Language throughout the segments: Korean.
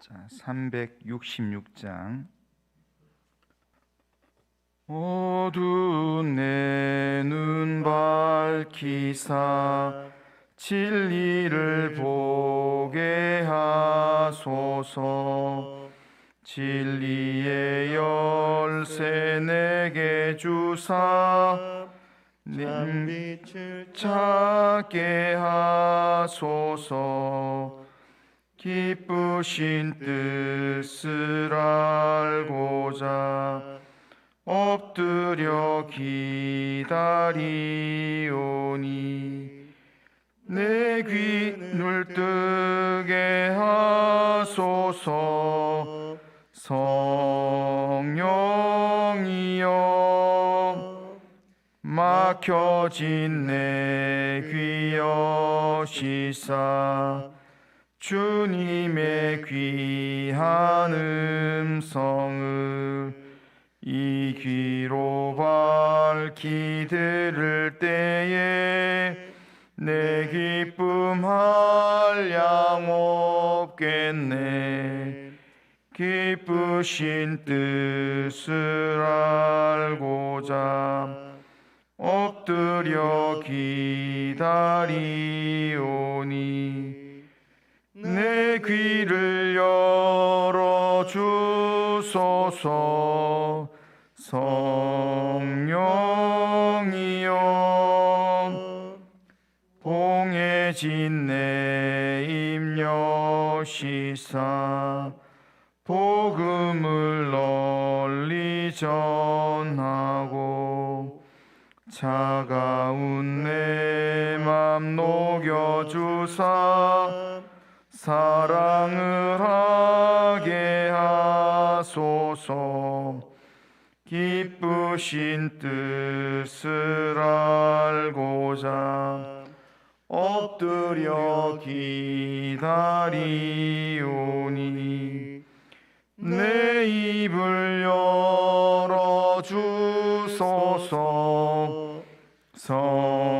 자, 366장. 어두운 내 눈 밝히사 진리를 보게 하소서. 진리의 열쇠 내게 주사 님 빛을 찾게 하소서 기쁘신 뜻을 알고자 엎드려 기다리오니 내 귀를 뜨게 하소서 성령이여 막혀진 내 귀여 시사 주님의 귀한 음성을 이 귀로 밝히 들을 때에 내 기쁨 한량 없겠네. 기쁘신 뜻을 알고자 엎드려 기다리오니 내 귀를 열어 주소서. 성령이여 봉해진 내 임여시사 복음을 널리 전하고 차가운 내 맘 녹여주사 사랑을 하게 하소서. 기쁘신 뜻을 알고자 엎드려 기다리오니 내 입을 열어 주소서. 성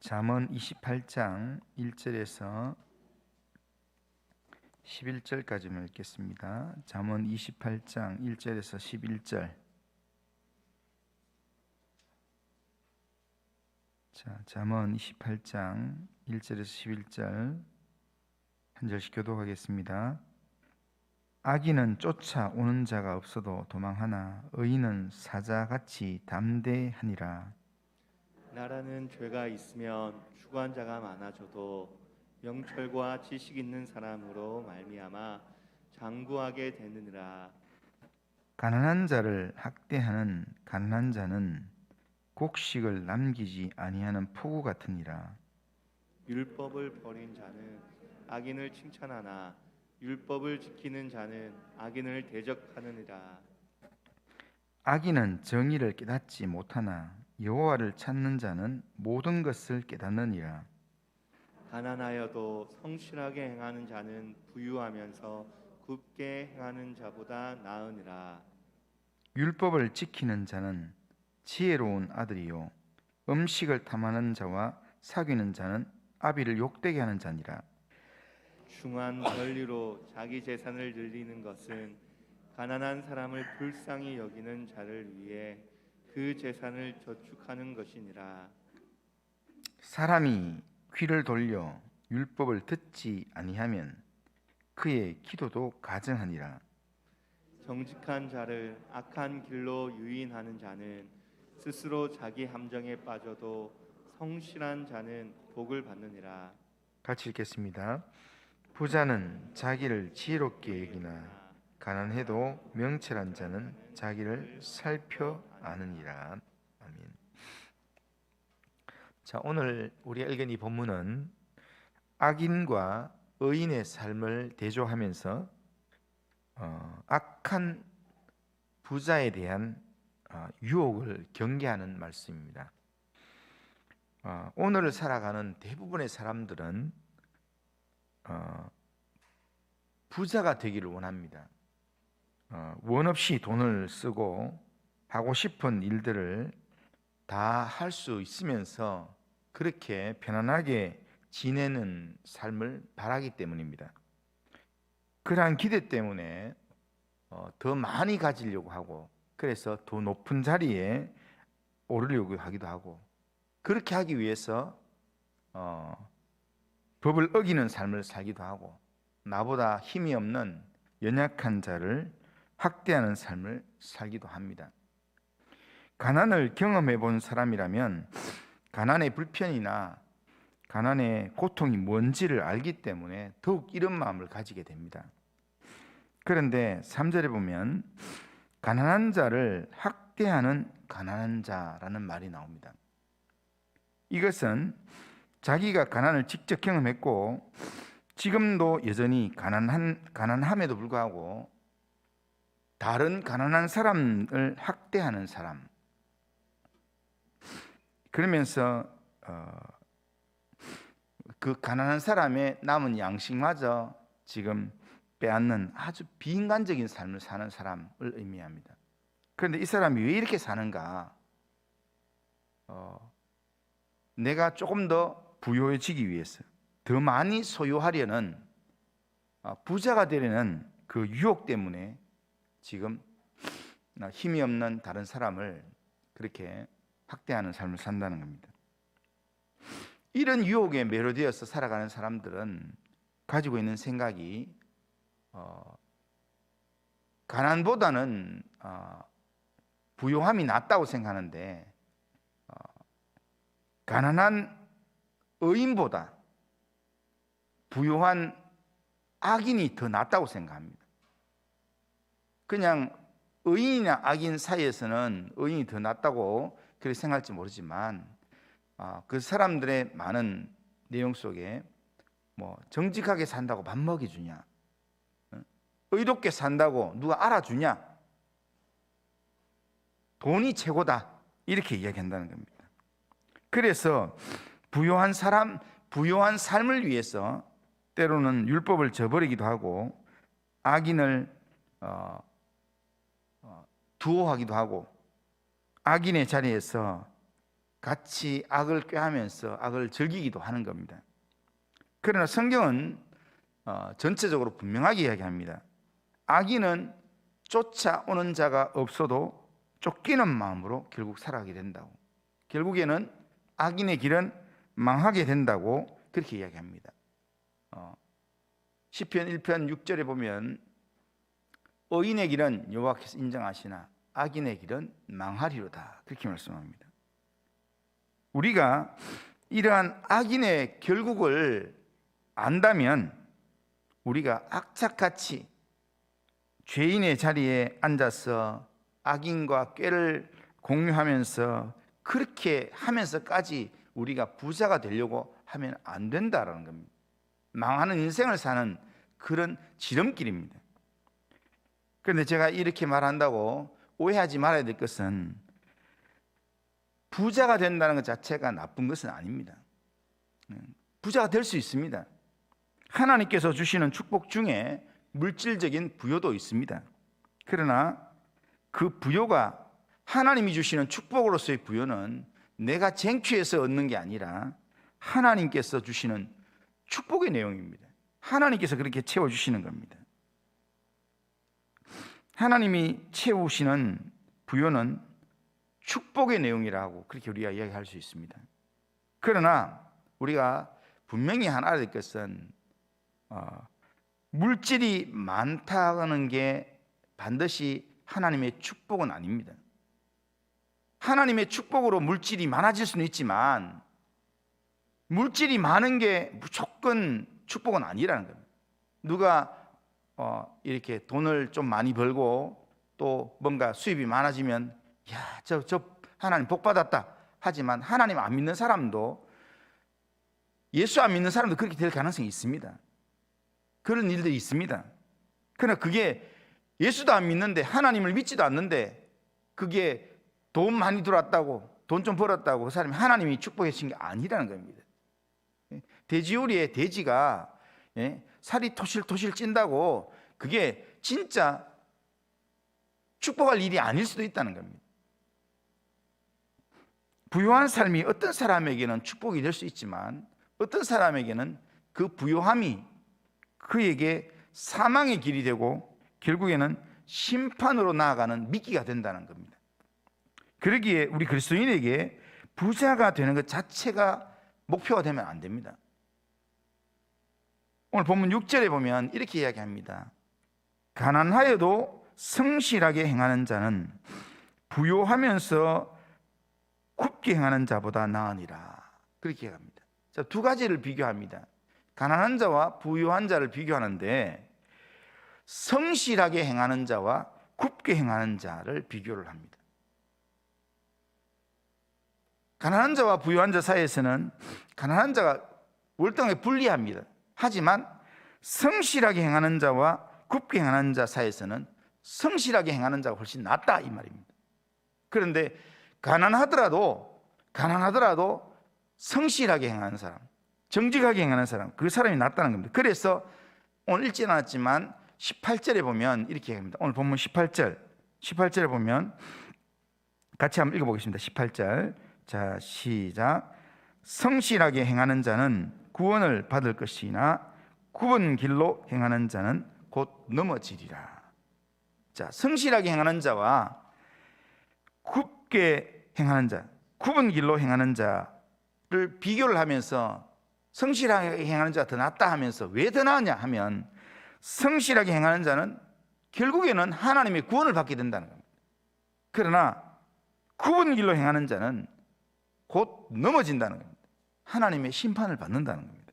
잠언 28장 1절에서 11절까지만 읽겠습니다. 잠언 28장 1절에서 11절. 자, 잠언 28장 1절에서 11절 한 절씩 교독하겠습니다. 악인은 쫓아오는 자가 없어도 도망하나 의인은 사자같이 담대하니라. 나라는 죄가 있으면 주관자가 많아져도 명철과 지식 있는 사람으로 말미암아 장구하게 되느니라 가난한 자를 학대하는 가난한 자는 곡식을 남기지 아니하는 폭우 같으니라. 율법을 버린 자는 악인을 칭찬하나 율법을 지키는 자는 악인을 대적하느니라 악인은 정의를 깨닫지 못하나 여호와를 찾는 자는 모든 것을 깨닫느니라. 가난하여도 성실하게 행하는 자는 부유하면서 굽게 행하는 자보다 나으니라 율법을 지키는 자는 지혜로운 아들이요 음식을 탐하는 자와 사귀는 자는 아비를 욕되게 하는 자니라. 중한 권리로 자기 재산을 늘리는 것은 가난한 사람을 불쌍히 여기는 자를 위해 그 재산을 저축하는 것이니라 사람이 귀를 돌려 율법을 듣지 아니하면 그의 기도도 가증하니라. 정직한 자를 악한 길로 유인하는 자는 스스로 자기 함정에 빠져도 성실한 자는 복을 받느니라. 같이 읽겠습니다. 부자는 자기를 지혜롭게 여기나 가난해도 명철한 자는 자기를 살펴 아느니라. 아멘. 자, 오늘 우리가 읽은 이 본문은 악인과 의인의 삶을 대조하면서 어, 악한 부자에 대한 어, 유혹을 경계하는 말씀입니다. 어, 오늘을 살아가는 대부분의 사람들은 어, 부자가 되기를 원합니다. 어, 원 없이 돈을 쓰고 하고 싶은 일들을 다 할 수 있으면서 그렇게 편안하게 지내는 삶을 바라기 때문입니다. 그러한 기대 때문에 어, 더 많이 가지려고 하고 그래서 더 높은 자리에 오르려고 하기도 하고 그렇게 하기 위해서 어, 법을 어기는 삶을 살기도 하고 나보다 힘이 없는 연약한 자를 학대하는 삶을 살기도 합니다. 가난을 경험해 본 사람이라면 가난의 불편이나 가난의 고통이 뭔지를 알기 때문에 더욱 이런 마음을 가지게 됩니다. 그런데 3절에 보면 가난한 자를 학대하는 가난한 자라는 말이 나옵니다. 이것은 자기가 가난을 직접 경험했고 지금도 여전히 가난한 가난함에도 불구하고 다른 가난한 사람을 학대하는 사람 그러면서 어, 그 가난한 사람의 남은 양식마저 지금 빼앗는 아주 비인간적인 삶을 사는 사람을 의미합니다. 그런데 이 사람이 왜 이렇게 사는가? 어, 내가 조금 더 부유해지기 위해서 더 많이 소유하려는 어, 부자가 되려는 그 유혹 때문에 지금 어, 힘이 없는 다른 사람을 그렇게 학대하는 삶을 산다는 겁니다. 이런 유혹에 매료되어서 살아가는 사람들은 가지고 있는 생각이 어, 가난보다는 어, 부요함이 낫다고 생각하는데 어, 가난한 의인보다 부요한 악인이 더 낫다고 생각합니다. 그냥 의인이나 악인 사이에서는 의인이 더 낫다고 그렇게 생각할지 모르지만 아, 그 사람들의 많은 내용 속에 뭐 정직하게 산다고 밥 먹여주냐, 어? 의롭게 산다고 누가 알아주냐, 돈이 최고다 이렇게 이야기한다는 겁니다. 그래서 부요한 사람, 부요한 삶을 위해서 때로는 율법을 저버리기도 하고 악인을 어, 어, 두어하기도 하고 악인의 자리에서 같이 악을 꾀하면서 악을 즐기기도 하는 겁니다. 그러나 성경은 어, 전체적으로 분명하게 이야기합니다. 악인은 쫓아오는 자가 없어도 쫓기는 마음으로 결국 살아가게 된다고. 결국에는 악인의 길은 망하게 된다고 그렇게 이야기합니다. 어, 시편 1편 6절에 보면 의인의 길은 여호와께서 인정하시나 악인의 길은 망하리로다 그렇게 말씀합니다. 우리가 이러한 악인의 결국을 안다면 우리가 악착같이 죄인의 자리에 앉아서 악인과 꾀를 공유하면서 그렇게 하면서까지 우리가 부자가 되려고 하면 안 된다라는 겁니다. 망하는 인생을 사는 그런 지름길입니다. 그런데 제가 이렇게 말한다고 오해하지 말아야 될 것은 부자가 된다는 것 자체가 나쁜 것은 아닙니다. 부자가 될 수 있습니다. 하나님께서 주시는 축복 중에 물질적인 부여도 있습니다. 그러나 그 부여가 하나님이 주시는 축복으로서의 부여는 내가 쟁취해서 얻는 게 아니라 하나님께서 주시는 축복의 내용입니다. 하나님께서 그렇게 채워주시는 겁니다. 하나님이 채우시는 부여는 축복의 내용이라고 그렇게 우리가 이야기할 수 있습니다. 그러나 우리가 분명히 하나 될 것은 어, 물질이 많다는 게 반드시 하나님의 축복은 아닙니다. 하나님의 축복으로 물질이 많아질 수는 있지만 물질이 많은 게 무조건 축복은 아니라는 겁니다. 누가 어, 이렇게 돈을 좀 많이 벌고 또 뭔가 수입이 많아지면 야, 저, 저 하나님 복 받았다. 하지만 하나님 안 믿는 사람도 예수 안 믿는 사람도 그렇게 될 가능성이 있습니다. 그런 일들이 있습니다. 그러나 그게 예수도 안 믿는데 하나님을 믿지도 않는데 그게 돈 많이 들어왔다고 돈 좀 벌었다고 그 사람이 하나님이 축복해 주신 게 아니라는 겁니다. 돼지우리의 돼지가 예, 살이 토실토실 찐다고 그게 진짜 축복할 일이 아닐 수도 있다는 겁니다. 부유한 삶이 어떤 사람에게는 축복이 될 수 있지만 어떤 사람에게는 그 부유함이 그에게 사망의 길이 되고 결국에는 심판으로 나아가는 미끼가 된다는 겁니다. 그러기에 우리 그리스도인에게 부자가 되는 것 자체가 목표가 되면 안 됩니다. 오늘 본문 6절에 보면 이렇게 이야기합니다. 가난하여도 성실하게 행하는 자는 부요하면서 굽게 행하는 자보다 나으니라. 그렇게 합니다. 자, 두 가지를 비교합니다. 가난한 자와 부유한 자를 비교하는데 성실하게 행하는 자와 굽게 행하는 자를 비교를 합니다. 가난한 자와 부유한 자 사이에서는 가난한 자가 월등하게 불리합니다. 하지만 성실하게 행하는 자와 굽게 행하는 자 사이에서는 성실하게 행하는 자가 훨씬 낫다 이 말입니다. 그런데 가난하더라도 가난하더라도 성실하게 행하는 사람, 정직하게 행하는 사람, 그 사람이 낫다는 겁니다. 그래서 오늘 읽지 않았지만 18절에 보면 이렇게 합니다. 오늘 본문 18절, 18절에 보면 같이 한번 읽어보겠습니다. 18절, 자 시작. 성실하게 행하는 자는 구원을 받을 것이나 굽은 길로 행하는 자는 곧 넘어지리라. 자, 성실하게 행하는 자와 굽게 행하는 자, 굽은 길로 행하는 자를 비교를 하면서 성실하게 행하는 자가 더 낫다 하면서 왜 더 나으냐 하면 성실하게 행하는 자는 결국에는 하나님의 구원을 받게 된다는 겁니다. 그러나 굽은 길로 행하는 자는 곧 넘어진다는 겁니다. 하나님의 심판을 받는다는 겁니다.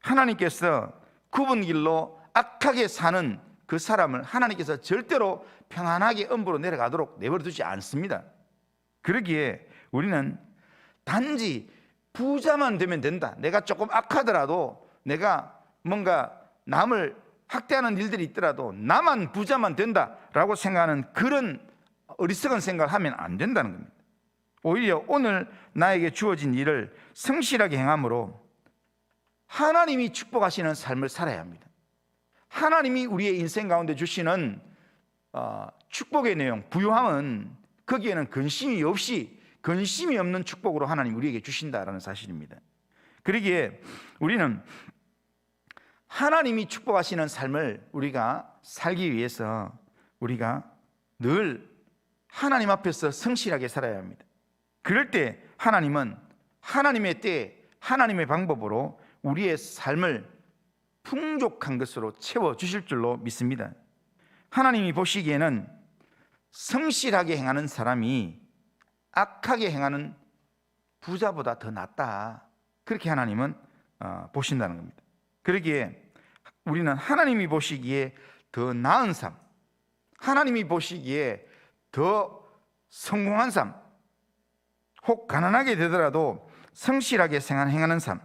하나님께서 굽은 길로 악하게 사는 그 사람을 하나님께서 절대로 평안하게 엄부로 내려가도록 내버려 두지 않습니다. 그러기에 우리는 단지 부자만 되면 된다. 내가 조금 악하더라도 내가 뭔가 남을 학대하는 일들이 있더라도 나만 부자만 된다라고 생각하는 그런 어리석은 생각을 하면 안 된다는 겁니다. 오히려 오늘 나에게 주어진 일을 성실하게 행함으로 하나님이 축복하시는 삶을 살아야 합니다. 하나님이 우리의 인생 가운데 주시는 어, 축복의 내용, 부유함은 거기에는 근심이 없이 근심이 없는 축복으로 하나님 우리에게 주신다라는 사실입니다. 그러기에 우리는 하나님이 축복하시는 삶을 우리가 살기 위해서 우리가 늘 하나님 앞에서 성실하게 살아야 합니다. 그럴 때 하나님은 하나님의 때 하나님의 방법으로 우리의 삶을 풍족한 것으로 채워 주실 줄로 믿습니다. 하나님이 보시기에는 성실하게 행하는 사람이 악하게 행하는 부자보다 더 낫다. 그렇게 하나님은 어, 보신다는 겁니다. 그러기에 우리는 하나님이 보시기에 더 나은 삶, 하나님이 보시기에 더 성공한 삶, 혹 가난하게 되더라도 성실하게 행하는 삶,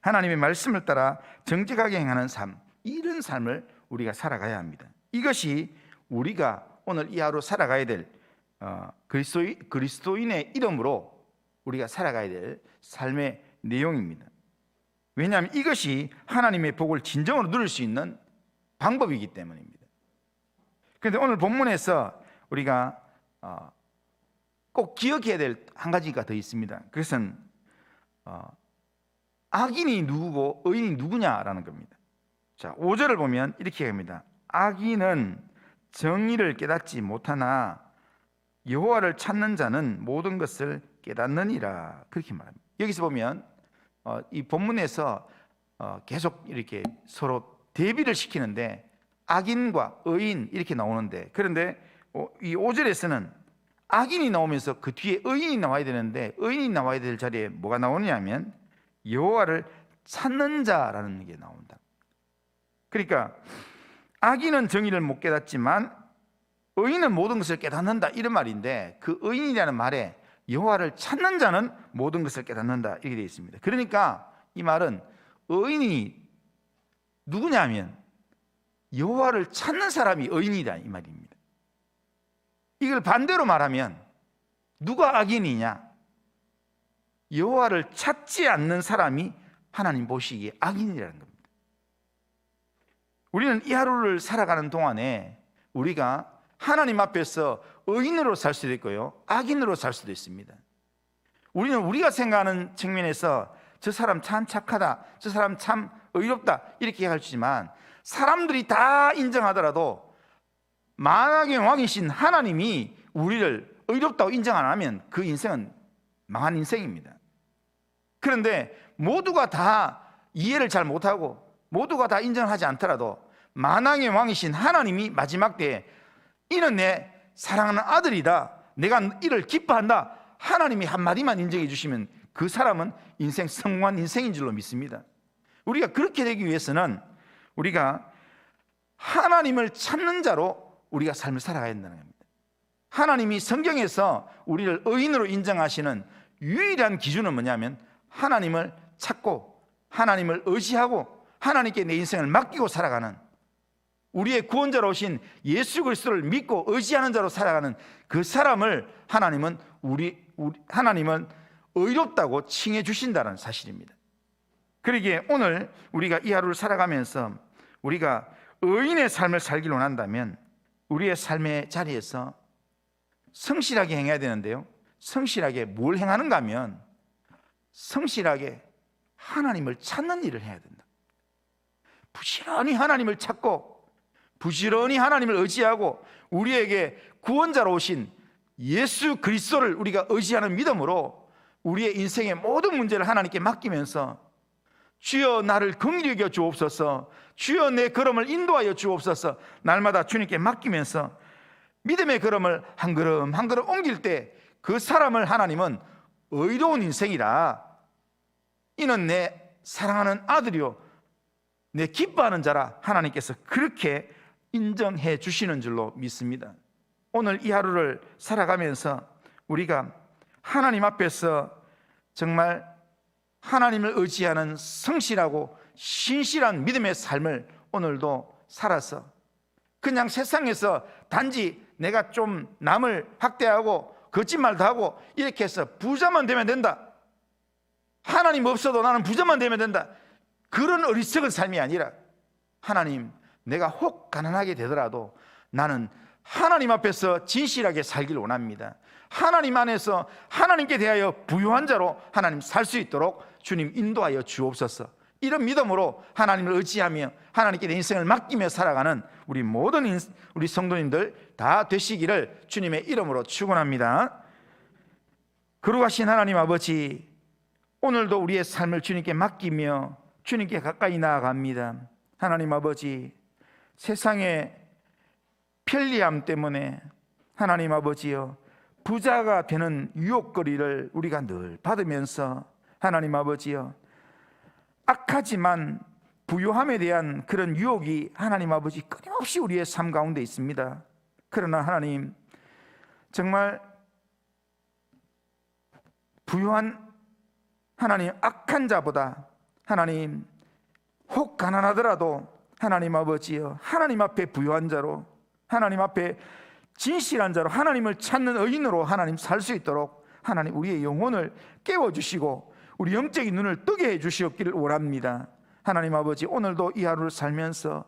하나님의 말씀을 따라 정직하게 행하는 삶, 이런 삶을 우리가 살아가야 합니다. 이것이 우리가 오늘 이 하루 살아가야 될 어, 그리스도인, 그리스도인의 이름으로 우리가 살아가야 될 삶의 내용입니다. 왜냐하면 이것이 하나님의 복을 진정으로 누릴 수 있는 방법이기 때문입니다. 그런데 오늘 본문에서 우리가 어, 꼭 기억해야 될 한 가지가 더 있습니다. 그것은 어, 악인이 누구고 의인이 누구냐라는 겁니다. 자, 5절을 보면 이렇게 합니다. 악인은 정의를 깨닫지 못하나 여호와를 찾는 자는 모든 것을 깨닫느니라. 그렇게 말합니다. 여기서 보면 어, 이 본문에서 어, 계속 이렇게 서로 대비를 시키는데 악인과 의인 이렇게 나오는데 그런데 어, 이 5절에서는 악인이 나오면서 그 뒤에 의인이 나와야 되는데 의인이 나와야 될 자리에 뭐가 나오느냐면 여호와를 찾는 자라는 게 나온다. 그러니까 악인은 정의를 못 깨닫지만 의인은 모든 것을 깨닫는다 이런 말인데 그 의인이라는 말에 여호와를 찾는 자는 모든 것을 깨닫는다 이렇게 되어 있습니다. 그러니까 이 말은 의인이 누구냐면 여호와를 찾는 사람이 의인이다 이 말입니다. 이걸 반대로 말하면 누가 악인이냐? 여호와를 찾지 않는 사람이 하나님 보시기에 악인이라는 겁니다. 우리는 이 하루를 살아가는 동안에 우리가 하나님 앞에서 의인으로 살 수도 있고요, 악인으로 살 수도 있습니다. 우리는 우리가 생각하는 측면에서 저 사람 참 착하다, 저 사람 참 의롭다 이렇게 할수지만 사람들이 다 인정하더라도 만왕의 왕이신 하나님이 우리를 의롭다고 인정 안 하면 그 인생은 망한 인생입니다. 그런데 모두가 다 이해를 잘 못하고 모두가 다 인정하지 않더라도 만왕의 왕이신 하나님이 마지막 때에 이는 내 사랑하는 아들이다. 내가 이를 기뻐한다. 하나님이 한마디만 인정해 주시면 그 사람은 인생 성공한 인생인 줄로 믿습니다. 우리가 그렇게 되기 위해서는 우리가 하나님을 찾는 자로 우리가 삶을 살아가야 된다는 겁니다. 하나님이 성경에서 우리를 의인으로 인정하시는 유일한 기준은 뭐냐면 하나님을 찾고 하나님을 의지하고 하나님께 내 인생을 맡기고 살아가는 우리의 구원자로 오신 예수 그리스도를 믿고 의지하는 자로 살아가는 그 사람을 하나님은 우리, 우리 하나님은 의롭다고 칭해 주신다는 사실입니다. 그러기에 오늘 우리가 이 하루를 살아가면서 우리가 의인의 삶을 살기를 원한다면 우리의 삶의 자리에서 성실하게 행해야 되는데요. 성실하게 뭘 행하는가 하면 성실하게 하나님을 찾는 일을 해야 된다. 부지런히 하나님을 찾고 부지런히 하나님을 의지하고 우리에게 구원자로 오신 예수 그리스도를 우리가 의지하는 믿음으로 우리의 인생의 모든 문제를 하나님께 맡기면서 주여 나를 긍휼히 여겨 주옵소서. 주여 내 걸음을 인도하여 주옵소서. 날마다 주님께 맡기면서 믿음의 걸음을 한 걸음 한 걸음 옮길 때 그 사람을 하나님은 의로운 인생이라. 이는 내 사랑하는 아들이요 내 기뻐하는 자라 하나님께서 그렇게 인정해 주시는 줄로 믿습니다. 오늘 이 하루를 살아가면서 우리가 하나님 앞에서 정말 하나님을 의지하는 성실하고 신실한 믿음의 삶을 오늘도 살아서 그냥 세상에서 단지 내가 좀 남을 학대하고 거짓말도 하고 이렇게 해서 부자만 되면 된다. 하나님 없어도 나는 부자만 되면 된다. 그런 어리석은 삶이 아니라 하나님 내가 혹 가난하게 되더라도 나는 하나님 앞에서 진실하게 살기를 원합니다. 하나님 안에서 하나님께 대하여 부유한 자로 하나님 살 수 있도록 주님 인도하여 주옵소서. 이런 믿음으로 하나님을 의지하며 하나님께 내 인생을 맡기며 살아가는 우리 모든 인, 우리 성도님들 다 되시기를 주님의 이름으로 축원합니다. 거룩하신 하나님 아버지 오늘도 우리의 삶을 주님께 맡기며 주님께 가까이 나아갑니다. 하나님 아버지 세상의 편리함 때문에 하나님 아버지여 부자가 되는 유혹거리를 우리가 늘 받으면서 하나님 아버지여 악하지만 부유함에 대한 그런 유혹이 하나님 아버지 끊임없이 우리의 삶 가운데 있습니다. 그러나 하나님 정말 부유한 하나님 악한 자보다 하나님 혹 가난하더라도 하나님 아버지여 하나님 앞에 부유한 자로 하나님 앞에 진실한 자로 하나님을 찾는 의인으로 하나님 살 수 있도록 하나님 우리의 영혼을 깨워 주시고 우리 영적인 눈을 뜨게 해 주시옵기를 원합니다. 하나님 아버지 오늘도 이 하루를 살면서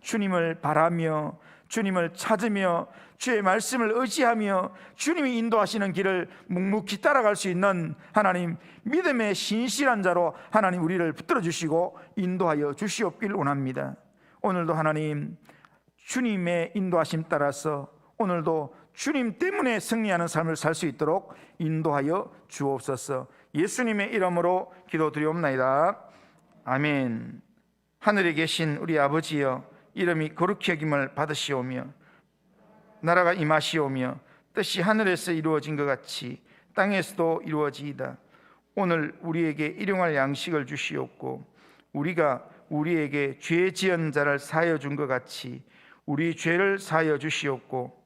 주님을 바라며 주님을 찾으며 주의 말씀을 의지하며 주님이 인도하시는 길을 묵묵히 따라갈 수 있는 하나님 믿음의 신실한 자로 하나님 우리를 붙들어 주시고 인도하여 주시옵기를 원합니다. 오늘도 하나님 주님의 인도하심 따라서 오늘도 주님 때문에 승리하는 삶을 살 수 있도록 인도하여 주옵소서. 예수님의 이름으로 기도드리옵나이다. 아멘. 하늘에 계신 우리 아버지여 이름이 거룩히 여김을 받으시오며 나라가 임하시오며 뜻이 하늘에서 이루어진 것 같이 땅에서도 이루어지이다. 오늘 우리에게 일용할 양식을 주시옵고 우리가 우리에게 죄 지은 자를 사하여 준 것 같이 우리 죄를 사하여 주시옵고